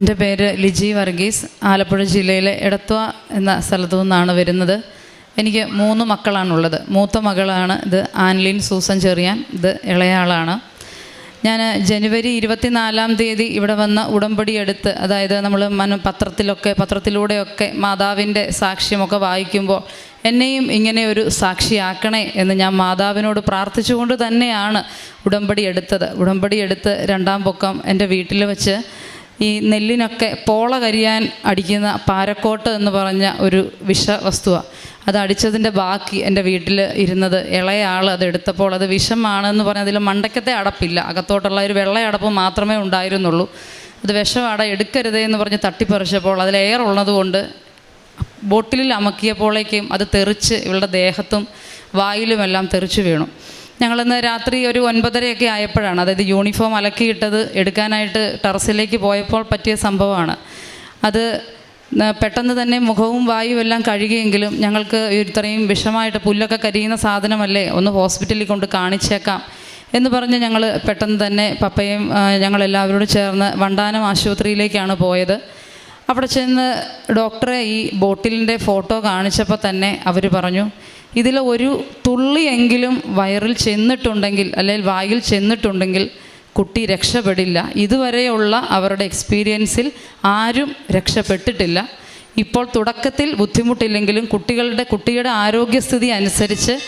എന്റെ പേര് ലിജി വർഗീസ്. ആലപ്പുഴ ജില്ലയിലെ എടത്വ എന്ന സ്ഥലത്തു നിന്നാണ് വരുന്നത്. എനിക്ക് മൂന്ന് മക്കളാണുള്ളത്. മൂത്ത മകളാണ് ഇത് ആൻലിൻ സൂസൻ ചെറിയാൻ. ഇത് ഇളയാളാണ്. ഞാൻ ജനുവരി ഇരുപത്തിനാലാം തീയതി ഇവിടെ വന്ന് ഉടമ്പടി എടുത്ത് അതായത് നമ്മൾ മന പത്രത്തിലൊക്കെ പത്രത്തിലൂടെയൊക്കെ മാതാവിന്റെ സാക്ഷ്യമൊക്കെ വായിക്കുമ്പോൾ എന്നെയും ഇങ്ങനെ ഒരു സാക്ഷിയാക്കണേ എന്ന് ഞാൻ മാതാവിനോട് പ്രാർത്ഥിച്ചുകൊണ്ട് തന്നെയാണ് ഉടമ്പടി എടുത്തത്. ഉടമ്പടി എടുത്ത് രണ്ടാം പൊക്കം എന്റെ വീട്ടിൽ വെച്ച് ഈ നെല്ലിനൊക്കെ പോള കരിയാൻ അടിക്കുന്ന പാരക്കോട്ട് എന്ന് പറഞ്ഞ ഒരു വിഷവസ്തുവാണ് അത് അടിച്ചതിന്റെ ബാക്കി എന്റെ വീട്ടിൽ ഇരുന്നത് ഇളയാൾ അത് എടുത്തപ്പോൾ അത് വിഷമാണെന്ന് പറഞ്ഞ് അതിൽ മണ്ടക്കത്തെ അടപ്പില്ല. അകത്തോട്ടുള്ള ഒരു വെള്ളയടപ്പ് മാത്രമേ ഉണ്ടായിരുന്നുള്ളൂ. അത് വിഷമട എടുക്കരുതേ എന്ന് പറഞ്ഞ് തട്ടിപ്പറിച്ചപ്പോൾ അതിൽ എയർ ഉള്ളതുകൊണ്ട് ബോട്ടിലിൽ അമക്കിയപ്പോഴേക്കും അത് തെറിച്ച് ഇവളുടെ ദേഹത്തും വായിലുമെല്ലാം തെറിച്ചു വീണു. ഞങ്ങളിന്ന് രാത്രി ഒരു ഒൻപതരയൊക്കെ ആയപ്പോഴാണ് അതായത് യൂണിഫോം അലക്കിയിട്ടത് എടുക്കാനായിട്ട് ടെറസിലേക്ക് പോയപ്പോൾ പറ്റിയ സംഭവമാണ്. അത് പെട്ടെന്ന് തന്നെ മുഖവും വായും എല്ലാം കഴുകിയെങ്കിലും ഞങ്ങൾക്ക് ഇത്രയും വിഷമായിട്ട് പുല്ലൊക്കെ കരിയുന്ന സാധനമല്ലേ ഒന്ന് ഹോസ്പിറ്റലിൽ കൊണ്ട് കാണിച്ചേക്കാം എന്ന് പറഞ്ഞ് ഞങ്ങൾ പെട്ടെന്ന് തന്നെ പപ്പയും ഞങ്ങളെല്ലാവരോടും ചേർന്ന് വണ്ടാനം ആശുപത്രിയിലേക്കാണ് പോയത്. അവിടെ ചെന്ന് ഡോക്ടറെ ഈ ബോട്ടിലിന്റെ ഫോട്ടോ കാണിച്ചപ്പോൾ തന്നെ അവർ പറഞ്ഞു ഇതിൽ ഒരു തുള്ളിയെങ്കിലും വയറിൽ ചെന്നിട്ടുണ്ടെങ്കിൽ അല്ലെങ്കിൽ വായിൽ ചെന്നിട്ടുണ്ടെങ്കിൽ കുട്ടി രക്ഷപ്പെടില്ല. ഇതുവരെയുള്ള അവരുടെ എക്സ്പീരിയൻസിൽ ആരും രക്ഷപ്പെട്ടിട്ടില്ല. ഇപ്പോൾ തുടക്കത്തിൽ ബുദ്ധിമുട്ടില്ലെങ്കിലും കുട്ടികളുടെ കുട്ടിയുടെ ആരോഗ്യസ്ഥിതി അനുസരിച്ച്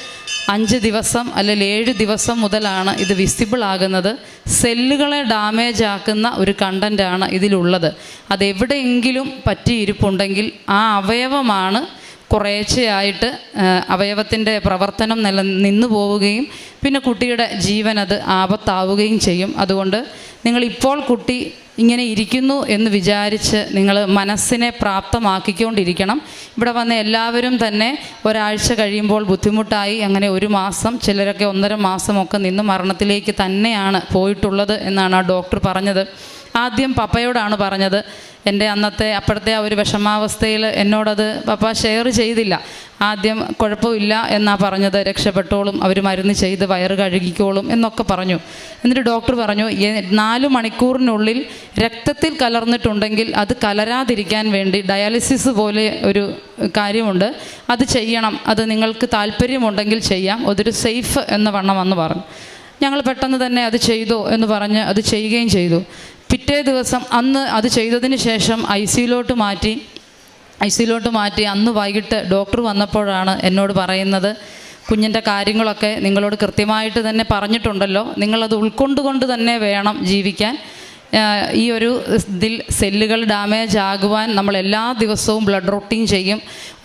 അഞ്ച് ദിവസം അല്ലെങ്കിൽ ഏഴ് ദിവസം മുതലാണ് ഇത് വിസിബിൾ ആകുന്നത്. സെല്ലുകളെ ഡാമേജ് ആക്കുന്ന ഒരു കണ്ടന്റാണ് ഇതിലുള്ളത്. അതെവിടെയെങ്കിലും പറ്റിയിരിപ്പുണ്ടെങ്കിൽ ആ അവയവമാണ് കുറേശ്ശെയായിട്ട് അവയവത്തിന്റെ പ്രവർത്തനം നില നിന്നു പോവുകയും പിന്നെ കുട്ടിയുടെ ജീവൻ അത് ആപത്താവുകയും ചെയ്യും. അതുകൊണ്ട് നിങ്ങളിപ്പോൾ കുട്ടി ഇങ്ങനെ ഇരിക്കുന്നു എന്ന് വിചാരിച്ച് നിങ്ങൾ മനസ്സിനെ പ്രാപ്തമാക്കിക്കൊണ്ടിരിക്കണം. ഇവിടെ വന്ന എല്ലാവരും തന്നെ ഒരാഴ്ച കഴിയുമ്പോൾ ബുദ്ധിമുട്ടായി. അങ്ങനെ ഒരു മാസം ചിലരൊക്കെ ഒന്നര മാസമൊക്കെ നിന്ന് മരണത്തിലേക്ക് തന്നെയാണ് പോയിട്ടുള്ളത് എന്നാണ് ആ ഡോക്ടർ പറഞ്ഞത്. ആദ്യം പപ്പയോടാണ് പറഞ്ഞത്. എന്റെ അന്നത്തെ അപ്പോഴത്തെ ആ ഒരു വിഷമാവസ്ഥയിൽ എന്നോടത് പപ്പ ഷെയർ ചെയ്തില്ല. ആദ്യം കുഴപ്പമില്ല എന്നാ പറഞ്ഞത്. രക്ഷപ്പെട്ടോളും അവർ മരുന്ന് ചെയ്ത് വയറ് കഴുകിക്കോളും എന്നൊക്കെ പറഞ്ഞു. എന്നിട്ട് ഡോക്ടർ പറഞ്ഞു "എ- നാല് മണിക്കൂറിനുള്ളിൽ രക്തത്തിൽ കലർന്നിട്ടുണ്ടെങ്കിൽ അത് കലരാതിരിക്കാൻ വേണ്ടി ഡയാലിസിസ് പോലെ ഒരു കാര്യമുണ്ട്. അത് ചെയ്യണം. അത് നിങ്ങൾക്ക് താല്പര്യമുണ്ടെങ്കിൽ ചെയ്യാം. അതൊരു സേഫ് എന്ന വണ്ണം വന്ന് പറഞ്ഞു. ഞങ്ങൾ പെട്ടെന്ന് തന്നെ അത് ചെയ്തോ എന്ന് പറഞ്ഞ് അത് ചെയ്യുകയും ചെയ്തു. പിറ്റേ ദിവസം അന്ന് അത് ചെയ്തതിന് ശേഷം ഐ സിയിലോട്ട് മാറ്റി ഐ സിയിലോട്ട് മാറ്റി അന്ന് വൈകിട്ട് ഡോക്ടർ വന്നപ്പോഴാണ് എന്നോട് പറയുന്നത്. കുഞ്ഞിന്റെ കാര്യങ്ങളൊക്കെ നിങ്ങളോട് കൃത്യമായിട്ട് തന്നെ പറഞ്ഞിട്ടുണ്ടല്ലോ. നിങ്ങളത് ഉൾക്കൊണ്ടുകൊണ്ട് തന്നെ വേണം ജീവിക്കാൻ. ഈ ഒരു ഇതിൽ സെല്ലുകൾ ഡാമേജ് ആകുവാൻ നമ്മൾ എല്ലാ ദിവസവും ബ്ലഡ് റൊട്ടീൻ ചെയ്യും.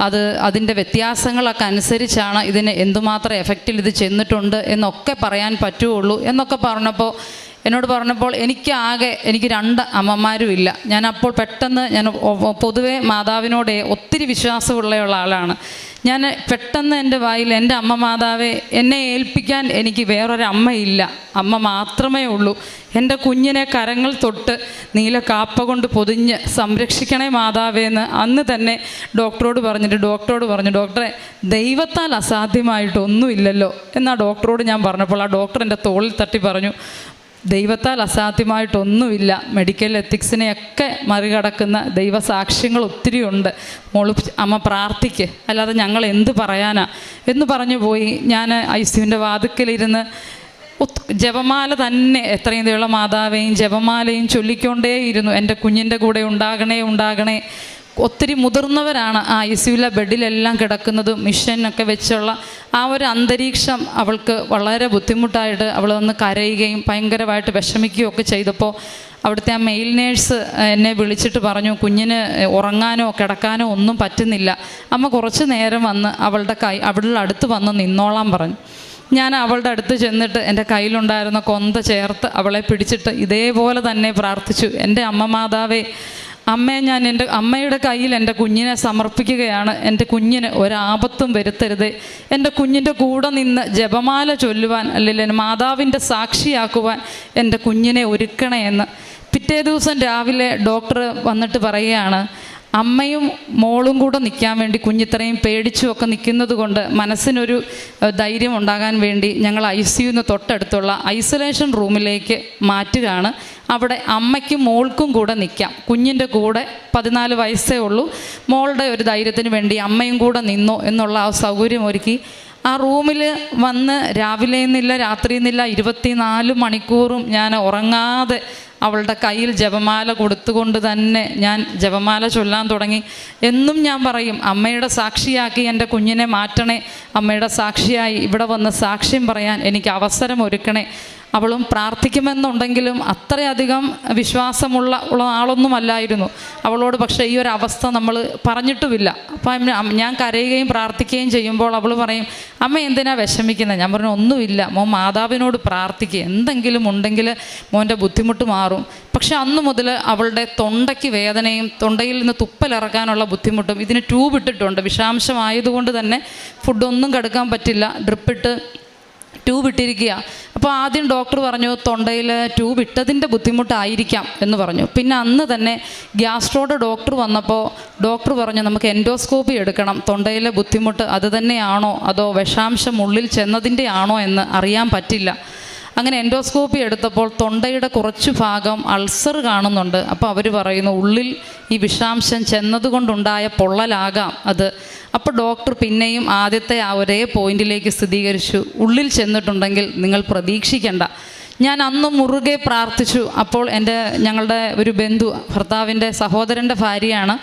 അത് അതിന്റെ വ്യത്യാസങ്ങളൊക്കെ അനുസരിച്ചാണ് ഇതിന് എന്തുമാത്രം എഫക്റ്റിൽ ഇത് ചെന്നിട്ടുണ്ട് എന്നൊക്കെ പറയാൻ പറ്റുള്ളൂ എന്നൊക്കെ പറഞ്ഞപ്പോൾ എന്നോട് പറഞ്ഞപ്പോൾ എനിക്കാകെ എനിക്ക് രണ്ട് അമ്മമാരും ഇല്ല ഞാൻ അപ്പോൾ പെട്ടെന്ന് ഞാൻ പൊതുവെ മാതാവിനോട് ഒത്തിരി വിശ്വാസമുള്ള ആളാണ്. ഞാൻ പെട്ടെന്ന് എന്റെ വായിൽ എന്റെ അമ്മ മാതാവെ എന്നെ ഏൽപ്പിക്കാൻ എനിക്ക് വേറൊരമ്മയില്ല. അമ്മ മാത്രമേ ഉള്ളൂ. എന്റെ കുഞ്ഞിനെ കരങ്ങൾ തൊട്ട് നീല കാപ്പ കൊണ്ട് പൊതിഞ്ഞ് സംരക്ഷിക്കണേ മാതാവേന്ന് അന്ന് തന്നെ ഡോക്ടറോട് പറഞ്ഞിട്ട് ഡോക്ടറോട് പറഞ്ഞു ഡോക്ടറെ ദൈവത്താൽ അസാധ്യമായിട്ടൊന്നുമില്ലല്ലോ എന്നാ ഡോക്ടറോട് ഞാൻ പറഞ്ഞപ്പോൾ ആ ഡോക്ടർ എന്റെ തോളിൽ തട്ടി പറഞ്ഞു ദൈവത്താൽ അസാധ്യമായിട്ടൊന്നുമില്ല. മെഡിക്കൽ എത്തിക്സിനെയൊക്കെ മറികടക്കുന്ന ദൈവസാക്ഷ്യങ്ങൾ ഒത്തിരി ഉണ്ട്. മോൾ അമ്മ പ്രാർത്ഥിക്ക്. അല്ലാതെ ഞങ്ങൾ എന്ത് പറയാനാ? എന്ന് പറഞ്ഞു പോയി. ഞാൻ ഐ സിയുവിന്റെ വാതുക്കലിരുന്ന് ജപമാല തന്നെ എത്രയും ദൈവമുള്ള മാതാവേയും ജപമാലയും ചൊല്ലിക്കൊണ്ടേയിരുന്നു. എന്റെ കുഞ്ഞിന്റെ കൂടെ ഉണ്ടാകണേ ഉണ്ടാകണേ. ഒത്തിരി മുതിർന്നവരാണ് ആ ഐ സിയുലെ ബെഡിലെല്ലാം കിടക്കുന്നത് മിഷനൊക്കെ വെച്ചുള്ള ആ ഒരു അന്തരീക്ഷം അവൾക്ക് വളരെ ബുദ്ധിമുട്ടായിട്ട് അവൾ വന്ന് കരയുകയും ഭയങ്കരമായിട്ട് വിഷമിക്കുകയും ഒക്കെ ചെയ്തപ്പോൾ അവിടുത്തെ ആ മെയിൽ നേഴ്സ് എന്നെ വിളിച്ചിട്ട് പറഞ്ഞു കുഞ്ഞിന് ഉറങ്ങാനോ കിടക്കാനോ ഒന്നും പറ്റുന്നില്ല. അമ്മ കുറച്ച് നേരം വന്ന് അവളുടെ കൈ അവളുടെ അടുത്ത് വന്ന് നിന്നോളാം പറഞ്ഞു. ഞാൻ അവളുടെ അടുത്ത് ചെന്നിട്ട് എന്റെ കയ്യിലുണ്ടായിരുന്ന കൊന്ത ചേർത്ത് അവളെ പിടിച്ചിട്ട് ഇതേപോലെ തന്നെ പ്രാർത്ഥിച്ചു. എന്റെ അമ്മ മാതാവേ അമ്മയെ ഞാൻ എന്റെ അമ്മയുടെ കയ്യിൽ എന്റെ കുഞ്ഞിനെ സമർപ്പിക്കുകയാണ്. എന്റെ കുഞ്ഞിന് ഒരാപത്തും വരുത്തരുത്. എന്റെ കുഞ്ഞിന്റെ കൂടെ നിന്ന് ജപമാല ചൊല്ലുവാൻ അല്ലെങ്കിൽ മാതാവിന്റെ സാക്ഷിയാക്കുവാൻ എന്റെ കുഞ്ഞിനെ ഒരുക്കണേ എന്ന് പിറ്റേ ദിവസം രാവിലെ ഡോക്ടർ വന്നിട്ട് പറയുകയാണ് അമ്മയും മോളും കൂടെ നിൽക്കാൻ വേണ്ടി കുഞ്ഞിത്രയും പേടിച്ചും ഒക്കെ നിൽക്കുന്നത് കൊണ്ട് മനസ്സിനൊരു ധൈര്യം ഉണ്ടാകാൻ വേണ്ടി ഞങ്ങൾ ഐ സി യുന്ന് തൊട്ടടുത്തുള്ള ഐസൊലേഷൻ റൂമിലേക്ക് മാറ്റുകയാണ്. അവിടെ അമ്മയ്ക്കും മോൾക്കും കൂടെ നിൽക്കാം. കുഞ്ഞിന്റെ കൂടെ പതിനാല് വയസ്സേ ഉള്ളൂ. മോളുടെ ഒരു ധൈര്യത്തിന് വേണ്ടി അമ്മയും കൂടെ നിന്നു എന്നുള്ള ആ സൗകര്യം ഒരുക്കി. ആ റൂമിൽ വന്ന് രാവിലെ നിന്നില്ല രാത്രി നിന്നില്ല ഇരുപത്തിനാല് മണിക്കൂറും ഞാൻ ഉറങ്ങാതെ അവളുടെ കയ്യിൽ ജപമാല കൊടുത്തുകൊണ്ട് തന്നെ ഞാൻ ജപമാല ചൊല്ലാൻ തുടങ്ങി. എന്നും ഞാൻ പറയും അമ്മയുടെ സാക്ഷിയാക്കി എന്റെ കുഞ്ഞിനെ മാറ്റണേ അമ്മയുടെ സാക്ഷിയായി ഇവിടെ വന്ന് സാക്ഷ്യം പറയാൻ എനിക്ക് അവസരം ഒരുക്കണേ. അവളും പ്രാർത്ഥിക്കുമെന്നുണ്ടെങ്കിലും അത്രയധികം വിശ്വാസമുള്ള ഉള്ള ആളൊന്നുമല്ലായിരുന്നു. അവളോട് പക്ഷേ ഈ ഒരു അവസ്ഥ നമ്മൾ പറഞ്ഞിട്ടുമില്ല. അപ്പം ഞാൻ കരയുകയും പ്രാർത്ഥിക്കുകയും ചെയ്യുമ്പോൾ അവൾ പറയും അമ്മ എന്തിനാ വിഷമിക്കുന്നത് ഞാൻ പറഞ്ഞു ഒന്നുമില്ല. മോൻ മാതാവിനോട് പ്രാർത്ഥിക്കുക എന്തെങ്കിലും ഉണ്ടെങ്കിൽ മോന്റെ ബുദ്ധിമുട്ട് മാറും. പക്ഷെ അന്ന് മുതൽ അവളുടെ തൊണ്ടയ്ക്ക് വേദനയും തൊണ്ടയിൽ നിന്ന് തുപ്പലിറക്കാനുള്ള ബുദ്ധിമുട്ടും ഇതിന് ട്യൂബ് ഇട്ടിട്ടുണ്ട്. വിഷാംശമായതുകൊണ്ട് തന്നെ ഫുഡൊന്നും കടുക്കാൻ പറ്റില്ല. ഡ്രിപ്പിട്ട് ട്യൂബ് ഇട്ടിരിക്കുക. അപ്പോൾ ആദ്യം ഡോക്ടർ പറഞ്ഞു തൊണ്ടയിൽ ട്യൂബ് ഇട്ടതിന്റെ ബുദ്ധിമുട്ടായിരിക്കാം എന്ന് പറഞ്ഞു. പിന്നെ അന്ന് തന്നെ ഗ്യാസ്ട്രോയുടെ ഡോക്ടർ വന്നപ്പോൾ ഡോക്ടർ പറഞ്ഞു നമുക്ക് എൻഡോസ്കോപ്പി എടുക്കണം. തൊണ്ടയിലെ ബുദ്ധിമുട്ട് അത് തന്നെയാണോ? അതോ വിഷാംശം ഉള്ളിൽ ചെന്നതിന്റെ ആണോ എന്ന് അറിയാൻ പറ്റില്ല. അങ്ങനെ എൻഡോസ്കോപ്പി എടുത്തപ്പോൾ തൊണ്ടയുടെ കുറച്ച് ഭാഗം അൾസർ കാണുന്നുണ്ട്. അപ്പോൾ അവർ പറയുന്നു ഉള്ളിൽ ഈ വിഷാംശം ചെന്നതുകൊണ്ടുണ്ടായ പൊള്ളലാകാം അത്. അപ്പോൾ ഡോക്ടർ പിന്നെയും ആദ്യത്തെ ആ ഒരേ പോയിന്റിലേക്ക് സ്ഥിരീകരിച്ചു. ഉള്ളിൽ ചെന്നിട്ടുണ്ടെങ്കിൽ നിങ്ങൾ പ്രതീക്ഷിക്കേണ്ട. ഞാൻ അന്ന് മുറുകെ പ്രാർത്ഥിച്ചു. അപ്പോൾ എന്റെ ഞങ്ങളുടെ ഒരു ബന്ധു ഭർത്താവിന്റെ സഹോദരന്റെ ഭാര്യയാണ്.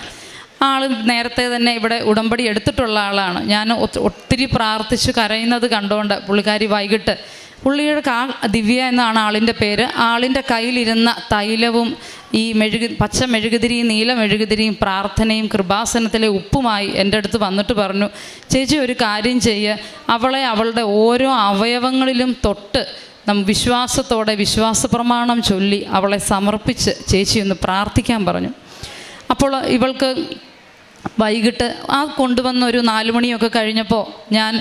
ആൾ നേരത്തെ തന്നെ ഇവിടെ ഉടമ്പടി എടുത്തിട്ടുള്ള ആളാണ്. ഞാൻ ഒത്തിരി പ്രാർത്ഥിച്ച് കരയുന്നത് കണ്ടുകൊണ്ട് പുള്ളിക്കാരി വൈകിട്ട് പുള്ളിയുടെ കാ ദിവ്യ എന്നാണ് ആളിന്റെ പേര്. ആളിന്റെ കയ്യിലിരുന്ന തൈലവും ഈ മെഴുകു പച്ച മെഴുകുതിരിയും നീല മെഴുകുതിരിയും പ്രാർത്ഥനയും കൃപാസനത്തിലെ ഉപ്പുമായി എന്റെ അടുത്ത് വന്നിട്ട് പറഞ്ഞു ചേച്ചി ഒരു കാര്യം ചെയ്യ്. അവളെ അവളുടെ ഓരോ അവയവങ്ങളിലും തൊട്ട് നം വിശ്വാസത്തോടെ വിശ്വാസ പ്രമാണം ചൊല്ലി അവളെ സമർപ്പിച്ച് ചേച്ചി ഒന്ന് പ്രാർത്ഥിക്കാൻ പറഞ്ഞു. അപ്പോൾ ഇവൾക്ക് വൈകിട്ട് ആ കൊണ്ടുവന്ന ഒരു നാല് മണിയൊക്കെ കഴിഞ്ഞപ്പോൾ ഞാൻ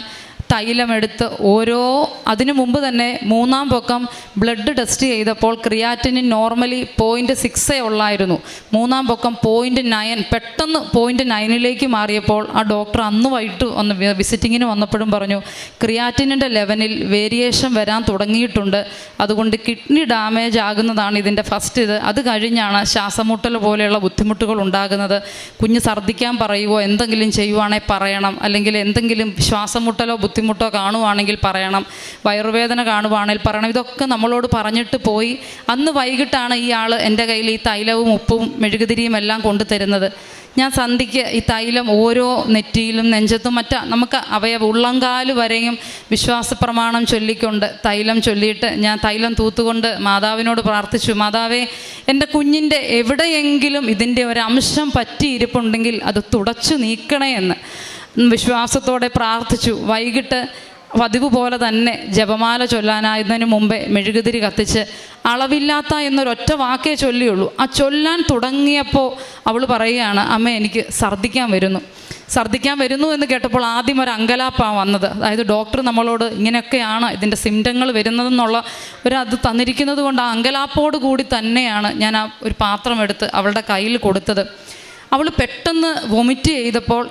തൈലമെടുത്ത് ഓരോ അതിനു മുമ്പ് തന്നെ മൂന്നാം പൊക്കം ബ്ലഡ് ടെസ്റ്റ് ചെയ്തപ്പോൾ ക്രിയാറ്റിനിൻ നോർമലി പോയിന്റ് സിക്സേ ഉള്ളായിരുന്നു. മൂന്നാം പൊക്കം പോയിന്റ് നയൻ പെട്ടെന്ന് പോയിന്റ് നയനിലേക്ക് മാറിയപ്പോൾ ആ ഡോക്ടർ അന്ന് വൈകിട്ട് വന്ന് വിസിറ്റിങ്ങിന് വന്നപ്പോഴും പറഞ്ഞു ക്രിയാറ്റിനിന്റെ ലെവലിൽ വേരിയേഷൻ വരാൻ തുടങ്ങിയിട്ടുണ്ട്. അതുകൊണ്ട് കിഡ്നി ഡാമേജ് ആകുന്നതാണ് ഇതിന്റെ ഫസ്റ്റ് ഇത്. അത് കഴിഞ്ഞാണ് ശ്വാസമുട്ടൽ പോലെയുള്ള ബുദ്ധിമുട്ടുകൾ ഉണ്ടാകുന്നത്. കുഞ്ഞ് ഛർദ്ദിക്കാൻ പറയുവോ? എന്തെങ്കിലും ചെയ്യുവാണെങ്കിൽ പറയണം. അല്ലെങ്കിൽ എന്തെങ്കിലും ശ്വാസമുട്ടലോ ബുദ്ധിമുട്ടോ കാണുവാണെങ്കിൽ പറയണം. വയറുവേദന കാണുവാണെങ്കിൽ പറയണം. ഇതൊക്കെ നമ്മളോട് പറഞ്ഞിട്ട് പോയി. അന്ന് വൈകിട്ടാണ് ഈ ആൾ എന്റെ കയ്യിൽ ഈ തൈലവും ഉപ്പും മെഴുകുതിരിയും എല്ലാം കൊണ്ടു തരുന്നത് ഞാൻ സന്ധിക്ക് ഈ തൈലം ഓരോ നെറ്റിയിലും നെഞ്ചത്തും മറ്റ നമുക്ക് അവയ ഉള്ളങ്കാൽ വരെയും വിശ്വാസ പ്രമാണം ചൊല്ലിക്കൊണ്ട് തൈലം ചൊല്ലിയിട്ട് ഞാൻ തൈലം തൂത്തുകൊണ്ട് മാതാവിനോട് പ്രാർത്ഥിച്ചു. മാതാവേ എന്റെ കുഞ്ഞിന്റെ എവിടെയെങ്കിലും ഇതിന്റെ ഒരംശം പറ്റിയിരിപ്പുണ്ടെങ്കിൽ അത് തുടച്ചു നീക്കണേ എന്ന്. വിശ്വാസത്തോടെ പ്രാർത്ഥിച്ചു. വൈകിട്ട് പതിവ് പോലെ തന്നെ ജപമാല ചൊല്ലാനായതിനു മുമ്പേ മെഴുകുതിരി കത്തിച്ച് അളവില്ലാത്ത എന്നൊരൊറ്റ വാക്കേ ചൊല്ലിയുള്ളൂ. ആ ചൊല്ലാൻ തുടങ്ങിയപ്പോൾ അവൾ പറയുകയാണ് അമ്മ എനിക്ക് ഛർദ്ദിക്കാൻ വരുന്നു. ഛർദ്ദിക്കാൻ വരുന്നു എന്ന് കേട്ടപ്പോൾ ആദ്യം ഒരു അങ്കലാപ്പാണ് വന്നത്. അതായത് ഡോക്ടർ നമ്മളോട് ഇങ്ങനെയൊക്കെയാണ് ഇതിന്റെ സിംറ്റങ്ങൾ വരുന്നതെന്നുള്ള ഒരു അത് തന്നിരിക്കുന്നത് കൊണ്ട് ആ അങ്കലാപ്പോട് കൂടി തന്നെയാണ് ഞാൻ ആ ഒരു പാത്രം എടുത്ത് അവളുടെ കയ്യിൽ കൊടുത്തത്. അവൾ പെട്ടെന്ന് വൊമിറ്റ് ചെയ്തപ്പോൾ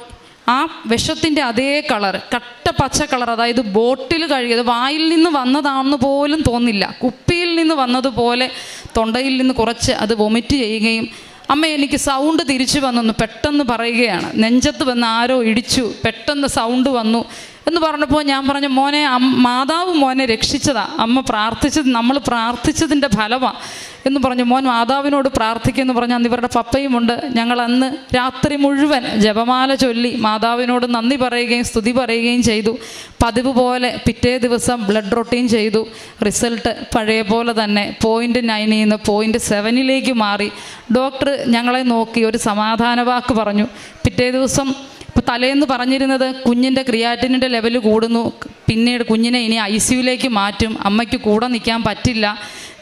ആ വിഷത്തിന്റെ അതേ കളർ കട്ട പച്ച കളർ അതായത് ബോട്ടിൽ കഴുകിയത് വായിൽ നിന്ന് വന്നതാണെന്ന് പോലും തോന്നില്ല. കുപ്പിയിൽ നിന്ന് വന്നതുപോലെ തൊണ്ടയിൽ നിന്ന് കുറച്ച് അത് വൊമിറ്റ് ചെയ്യുകയും അമ്മ എനിക്ക് സൗണ്ട് തിരിച്ചു വന്നെന്ന് പെട്ടെന്ന് പറയുകയാണ്. നെഞ്ചത്ത് വന്ന് ആരോ ഇടിച്ചു പെട്ടെന്ന് സൗണ്ട് വന്നു എന്ന് പറഞ്ഞപ്പോൾ ഞാൻ പറഞ്ഞു മോനെ മാതാവ് മോനെ രക്ഷിച്ചതാ. അമ്മ പ്രാർത്ഥിച്ചത് നമ്മൾ പ്രാർത്ഥിച്ചതിന്റെ ഫലമാണ് എന്ന് പറഞ്ഞു മോൻ മാതാവിനോട് പ്രാർത്ഥിക്കുമെന്ന് പറഞ്ഞു അന്ന് ഇവരുടെ പപ്പയുമുണ്ട്. ഞങ്ങൾ അന്ന് രാത്രി മുഴുവൻ ജപമാല ചൊല്ലി മാതാവിനോട് നന്ദി പറയുകയും സ്തുതി പറയുകയും ചെയ്തു. പതിവ് പോലെ പിറ്റേ ദിവസം ബ്ലഡ് റൊട്ടീൻ ചെയ്തു. റിസൾട്ട് പഴയ പോലെ തന്നെ പോയിന്റ് നയനിൽ നിന്ന് പോയിന്റ് സെവനിലേക്ക് മാറി. ഡോക്ടർ ഞങ്ങളെ നോക്കി ഒരു സമാധാന വാക്ക് പറഞ്ഞു. പിറ്റേ ദിവസം ഇപ്പോൾ തലേന്ന് പറഞ്ഞിരുന്നത് കുഞ്ഞിന്റെ ക്രിയാറ്റിനിന്റെ ലെവൽ കൂടുന്നു. പിന്നീട് കുഞ്ഞിനെ ഇനി ഐ സിയുലേക്ക് മാറ്റും. അമ്മയ്ക്ക് കൂടെ നിൽക്കാൻ പറ്റില്ല.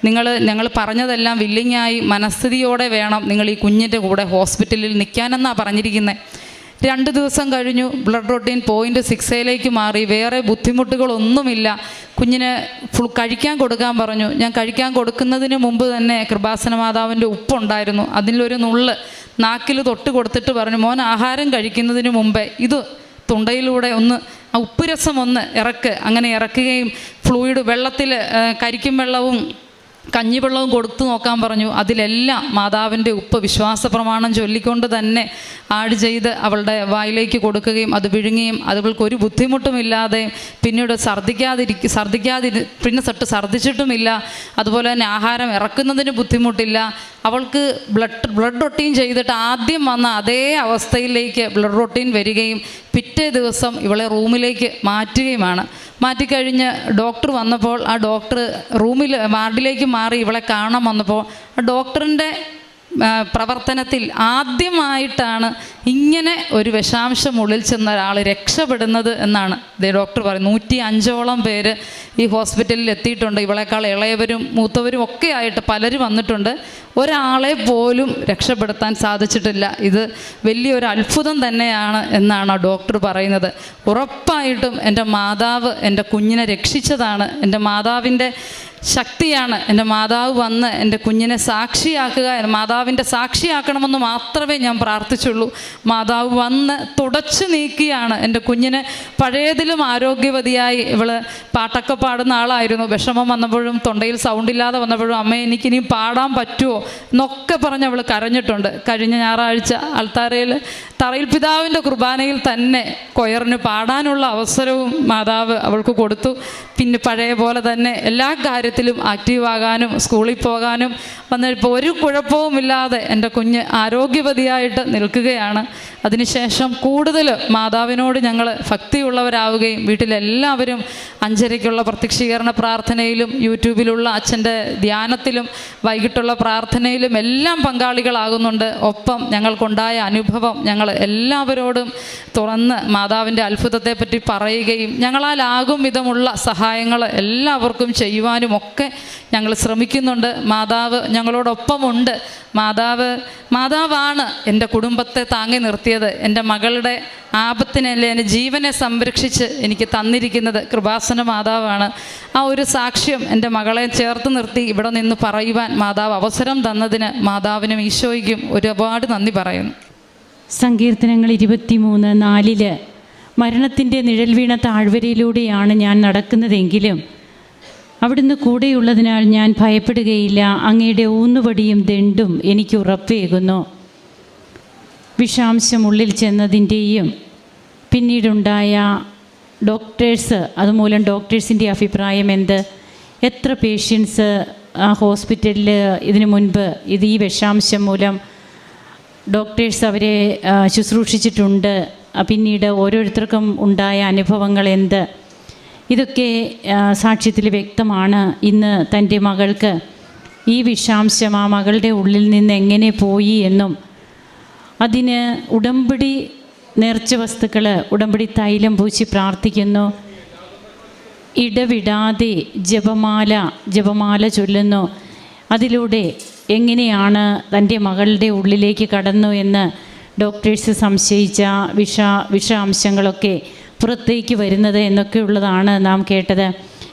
നിങ്ങൾ ഞങ്ങൾ പറഞ്ഞതെല്ലാം വില്ലിങ്ങായി മനസ്ഥിതിയോടെ വേണം നിങ്ങൾ ഈ കുഞ്ഞിന്റെ കൂടെ ഹോസ്പിറ്റലിൽ നിൽക്കാനെന്നാണ് പറഞ്ഞിരിക്കുന്നത് രണ്ട് ദിവസം കഴിഞ്ഞു ബ്ലഡ് റൊട്ടീൻ പോയിന്റ് സിക്സയിലേക്ക് മാറി വേറെ ബുദ്ധിമുട്ടുകളൊന്നുമില്ല. കുഞ്ഞിന് ഫുൾ കഴിക്കാൻ കൊടുക്കാൻ പറഞ്ഞു. ഞാൻ കഴിക്കാൻ കൊടുക്കുന്നതിന് മുമ്പ് തന്നെ കൃപാസന മാതാവിന്റെ ഉപ്പുണ്ടായിരുന്നു. അതിലൊരു നുള്ള് നാക്കിൽ തൊട്ട് കൊടുത്തിട്ട് പറഞ്ഞു മോൻ ആഹാരം കഴിക്കുന്നതിന് മുമ്പേ ഇത് തൊണ്ടയിലൂടെ ഒന്ന് ആ ഉപ്പുരസം ഒന്ന് ഇറക്ക്. അങ്ങനെ ഇറക്കുകയും ഫ്ലൂയിഡ് വെള്ളത്തിൽ കരിക്കും വെള്ളവും കഞ്ഞിവെള്ളവും കൊടുത്തു നോക്കാൻ പറഞ്ഞു. അതിലെല്ലാം മാതാവിന്റെ ഉപ്പ് വിശ്വാസ പ്രമാണം ചൊല്ലിക്കൊണ്ട് തന്നെ ആഡ് ചെയ്ത് അവളുടെ വായിലേക്ക് കൊടുക്കുകയും അത് വിഴുങ്ങുകയും അതുകൾക്ക് ഒരു ബുദ്ധിമുട്ടുമില്ലാതെ പിന്നീട് ഛർദ്ദിക്കാതിരിക്കും ഛർദ്ദിക്കാതിരി പിന്നെ തൊട്ട് ഛർദ്ദിച്ചിട്ടുമില്ല. അതുപോലെ തന്നെ ആഹാരം ഇറക്കുന്നതിന് ബുദ്ധിമുട്ടില്ല. അവൾക്ക് ബ്ലഡ് ബ്ലഡ് റൊട്ടീൻ ചെയ്തിട്ട് ആദ്യം വന്ന അതേ അവസ്ഥയിലേക്ക് ബ്ലഡ് റൊട്ടീൻ വരികയും പിറ്റേ ദിവസം ഇവളെ റൂമിലേക്ക് മാറ്റുകയുമാണ്. മാറ്റിക്കഴിഞ്ഞ് ഡോക്ടർ വന്നപ്പോൾ ആ ഡോക്ടർ റൂമിൽ വാർഡിലേക്ക് മാറി ഇവളെ കാണാൻ വന്നപ്പോൾ ആ ഡോക്ടറിന്റെ പ്രവർത്തനത്തിൽ ആദ്യമായിട്ടാണ് ഇങ്ങനെ ഒരു വിഷാംശം ഉള്ളിൽ ചെന്ന ഒരാൾ രക്ഷപ്പെടുന്നത് എന്നാണ് ഡോക്ടർ പറയുന്നത്. നൂറ്റി അഞ്ചോളം പേര് ഈ ഹോസ്പിറ്റലിൽ എത്തിയിട്ടുണ്ട്. ഇവളെക്കാൾ ഇളയവരും മൂത്തവരും ഒക്കെ ആയിട്ട് പലരും വന്നിട്ടുണ്ട്. ഒരാളെ പോലും രക്ഷപ്പെടുത്താൻ സാധിച്ചിട്ടില്ല. ഇത് വലിയൊരു അത്ഭുതം തന്നെയാണ് എന്നാണ് ആ ഡോക്ടർ പറയുന്നത്. ഉറപ്പായിട്ടും എന്റെ മാതാവ് എന്റെ കുഞ്ഞിനെ രക്ഷിച്ചതാണ്. എന്റെ മാതാവിന്റെ ശക്തിയാണ്. എന്റെ മാതാവ് വന്ന് എന്റെ കുഞ്ഞിനെ സാക്ഷിയാക്കുക മാതാവിന്റെ സാക്ഷിയാക്കണമെന്ന് മാത്രമേ ഞാൻ പ്രാർത്ഥിച്ചുള്ളൂ. മാതാവ് വന്ന് തുടച്ചു നീക്കിയാണ്. എന്റെ കുഞ്ഞിനെ പഴയതിലും ആരോഗ്യവതിയായി ഇവൾ പാട്ടൊക്കെ പാടുന്ന ആളായിരുന്നു. വിഷമം വന്നപ്പോഴും തൊണ്ടയിൽ സൗണ്ട് ഇല്ലാതെ വന്നപ്പോഴും അമ്മ എനിക്കിനി പാടാൻ പറ്റുമോ? എന്നൊക്കെ പറഞ്ഞ് അവൾ കരഞ്ഞിട്ടുണ്ട്. കഴിഞ്ഞ ഞായറാഴ്ച അൾത്താരയിൽ തറയിൽ പിതാവിന്റെ കുർബാനയിൽ തന്നെ കൊയറിന് പാടാനുള്ള അവസരവും മാതാവ് അവൾക്ക് കൊടുത്തു. പിന്നെ പഴയ പോലെ തന്നെ എല്ലാ കാര്യത്തിലും ആക്റ്റീവ് ആകാനും സ്കൂളിൽ പോകാനും വന്നപ്പോൾ ഒരു കുഴപ്പവുമില്ലാതെ എന്റെ കുഞ്ഞ് ആരോഗ്യവതിയായിട്ട് നിൽക്കുകയാണ്. അതിനുശേഷം കൂടുതൽ മാതാവിനോട് ഞങ്ങൾ ഭക്തിയുള്ളവരാവുകയും വീട്ടിലെല്ലാവരും അഞ്ചരയ്ക്കുള്ള പ്രത്യക്ഷീകരണ പ്രാർത്ഥനയിലും യൂട്യൂബിലുള്ള അച്ഛന്റെ ധ്യാനത്തിലും വൈകിട്ടുള്ള പ്രാർത്ഥനയിലും എല്ലാം പങ്കാളികളാകുന്നുണ്ട്. ഒപ്പം ഞങ്ങൾക്കുണ്ടായ അനുഭവം ഞങ്ങൾ എല്ലാവരോടും തുറന്ന് മാതാവിന്റെ അത്ഭുതത്തെപ്പറ്റി പറയുകയും ഞങ്ങളാലാകും വിധമുള്ള സഹായങ്ങൾ എല്ലാവർക്കും ചെയ്യുവാനും ഒക്കെ ഞങ്ങൾ ശ്രമിക്കുന്നുണ്ട്. മാതാവ് ഞങ്ങളോടൊപ്പമുണ്ട്. മാതാവ് മാതാവാണ് എന്റെ കുടുംബത്തെ താങ്ങി നിർത്തിയത്. എന്റെ മകളുടെ ആപത്തിനല്ലേ എന്റെ ജീവനെ സംരക്ഷിച്ച് എനിക്ക് തന്നിരിക്കുന്നത് കൃപാസന മാതാവാണ്. ആ ഒരു സാക്ഷ്യം എന്റെ മകളെ ചേർത്ത് നിർത്തി ഇവിടെ നിന്ന് പറയുവാൻ മാതാവ് അവസരം തന്നതിന് മാതാവിനും ഈശോയ്ക്കും ഒരുപാട് നന്ദി പറയുന്നു. സങ്കീർത്തനങ്ങൾ ഇരുപത്തിമൂന്ന് നാലിൽ മരണത്തിന്റെ നിഴൽ വീണ താഴ്വരയിലൂടെയാണ് ഞാൻ നടക്കുന്നതെങ്കിലും അവിടുന്ന് കൂടെയുള്ളതിനാൽ ഞാൻ ഭയപ്പെടുകയില്ല. അങ്ങയുടെ ഊന്നുപടിയും ദണ്ടും എനിക്ക് ഉറപ്പേകുന്നു. വിഷാംശം ഉള്ളിൽ ചെന്നതിന്റെയും പിന്നീടുണ്ടായ ഡോക്ടേഴ്സ് അതുമൂലം ഡോക്ടേഴ്സിന്റെ അഭിപ്രായം എന്ത്? എത്ര പേഷ്യൻസ് ആ ഹോസ്പിറ്റലിൽ ഇതിനു മുൻപ് ഇത് ഈ വിഷാംശം മൂലം ഡോക്ടേഴ്സ് അവരെ ശുശ്രൂഷിച്ചിട്ടുണ്ട്? പിന്നീട് ഓരോരുത്തർക്കും ഉണ്ടായ അനുഭവങ്ങൾ എന്ത്? ഇതൊക്കെ സാക്ഷ്യത്തിൽ വ്യക്തമാണ്. ഇന്ന് തന്റെ മകൾക്ക് ഈ വിഷാംശം ആ മകളുടെ ഉള്ളിൽ നിന്ന് എങ്ങനെ പോയി എന്നും അതിന് ഉടമ്പടി നേർച്ച വസ്തുക്കൾ ഉടമ്പടി തൈലം പൂശി പ്രാർത്ഥിക്കുന്നു. ഇടവിടാതെ ജപമാല ജപമാല ചൊല്ലുന്നു. അതിലൂടെ എങ്ങനെയാണ് തന്റെ മകളുടെ ഉള്ളിലേക്ക് കടന്നു എന്ന് ഡോക്ടേഴ്സ് സംശയിച്ച വിഷ വിഷാംശങ്ങളൊക്കെ പുറത്തേക്ക് വരുന്നത് എന്നൊക്കെയുള്ളതാണ് നാം കേട്ടത്.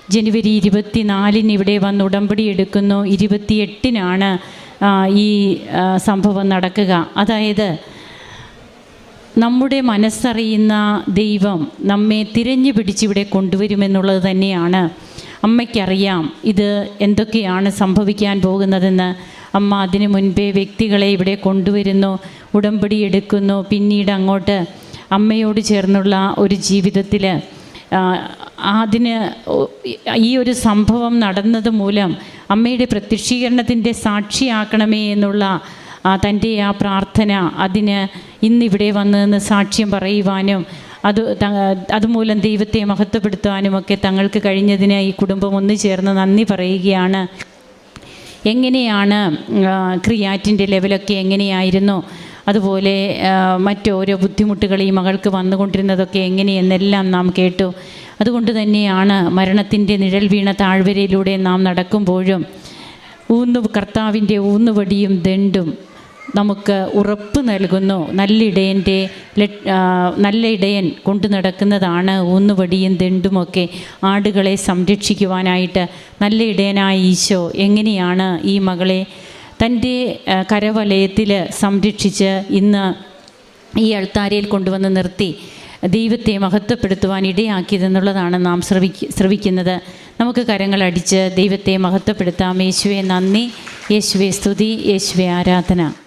ജനുവരി ഇരുപത്തി നാലിന് ഇവിടെ വന്ന് ഉടമ്പടി എടുക്കുന്നു. ഇരുപത്തിയെട്ടിനാണ് ഈ സംഭവം നടക്കുക. അതായത് നമ്മുടെ മനസ്സറിയുന്ന ദൈവം നമ്മെ തിരഞ്ഞു പിടിച്ചിവിടെ കൊണ്ടുവരുമെന്നുള്ളത് തന്നെയാണ്. അമ്മയ്ക്കറിയാം ഇത് എന്തൊക്കെയാണ് സംഭവിക്കാൻ പോകുന്നതെന്ന്. അമ്മ അതിനു മുൻപേ വ്യക്തികളെ ഇവിടെ കൊണ്ടുവരുന്നു ഉടമ്പടി എടുക്കുന്നു. പിന്നീട് അങ്ങോട്ട് അമ്മയോട് ചേർന്നുള്ള ഒരു ജീവിതത്തിൽ അതിന് ഈ ഒരു സംഭവം നടന്നത് മൂലം അമ്മയുടെ പ്രത്യക്ഷീകരണത്തിന്റെ സാക്ഷിയാക്കണമേ എന്നുള്ള തന്റെ ആ പ്രാർത്ഥന അതിന് ഇന്നിവിടെ വന്ന് സാക്ഷ്യം പറയുവാനും അത് അതുമൂലം ദൈവത്തെ മഹത്വപ്പെടുത്തുവാനും ഒക്കെ തങ്ങൾക്ക് കഴിഞ്ഞതിന് ഈ കുടുംബം ഒന്നു ചേർന്ന് നന്ദി പറയുകയാണ്. എങ്ങനെയാണ് ക്രിയാറ്റിന്റെ ലെവലൊക്കെ എങ്ങനെയായിരുന്നു? അതുപോലെ മറ്റോരോ ബുദ്ധിമുട്ടുകൾ ഈ മകൾക്ക് വന്നുകൊണ്ടിരുന്നതൊക്കെ എങ്ങനെയെന്നെല്ലാം നാം കേട്ടു. അതുകൊണ്ട് തന്നെയാണ് മരണത്തിന്റെ നിഴൽ വീണ താഴ്വരയിലൂടെ നാം നടക്കുമ്പോഴും ഊന്നു കർത്താവിന്റെ ഊന്നുവടിയും ദണ്ടും നമുക്ക് ഉറപ്പ് നൽകുന്നു. നല്ലിടയന്റെ നല്ല ഇടയൻ കൊണ്ടു നടക്കുന്നതാണ് ഊന്നുവടിയും ദണ്ടുമൊക്കെ ആടുകളെ സംരക്ഷിക്കുവാനായിട്ട്. നല്ല ഇടയനായ ഈശോ എങ്ങനെയാണ് ഈ മകളെ തന്റെ കരവലയത്തിൽ സംരക്ഷിച്ച് ഇന്ന് ഈ അൾത്താരയിൽ കൊണ്ടുവന്ന് നിർത്തി ദൈവത്തെ മഹത്വപ്പെടുത്തുവാൻ ഇടയാക്കിയതെന്നുള്ളതാണ് നാം ശ്രവിക്ക ശ്രവിക്കുന്നത്. നമുക്ക് കരങ്ങളടിച്ച് ദൈവത്തെ മഹത്വപ്പെടുത്താം. യേശുവെ നന്ദി. യേശുവെ സ്തുതി. യേശുവെ ആരാധന.